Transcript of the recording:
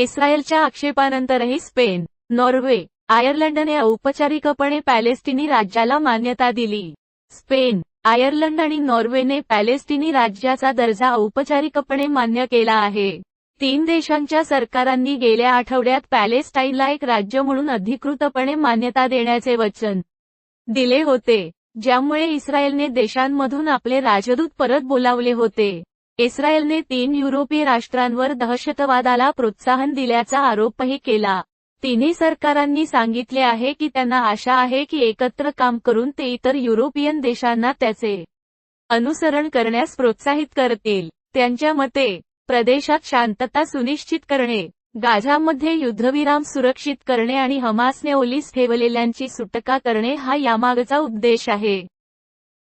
इस्रायलच्या आक्षेपानंतरही Spain Norway आयर्लंडने औपचारिकपणे पॅलेस्टिनी राज्याला मान्यता दिली. स्पेन आयर्लंड आणि नॉर्वेने पॅलेस्टिनी राज्याचा दर्जा औपचारिकपणे मान्य केला आहे. तीन देशांच्या सरकारांनी गेल्या आठवड्यात पॅलेस्टाईनला एक राज्य म्हणून अधिकृतपणे मान्यता देण्याचे वचन दिले होते ज्यामुळे इस्रायलने देशांमधून आपले राजदूत परत बोलावले होते. इस्रायलने तीन युरोपीय राष्ट्रांवर दहशतवादाला प्रोत्साहन दिल्याचा आरोपही केला. तिन्ही सरकारांनी सांगितले आहे की त्यांना आशा आहे की एकत्र काम करून ते इतर युरोपियन देशांना त्याचे अनुसरण करण्यास प्रोत्साहित करतील. त्यांच्या मते प्रदेशात शांतता सुनिश्चित करणे गाझामध्ये युद्धविराम सुरक्षित करणे आणि हमासने ओलीस ठेवलेल्यांची सुटका करणे हा यामागचा उद्देश आहे.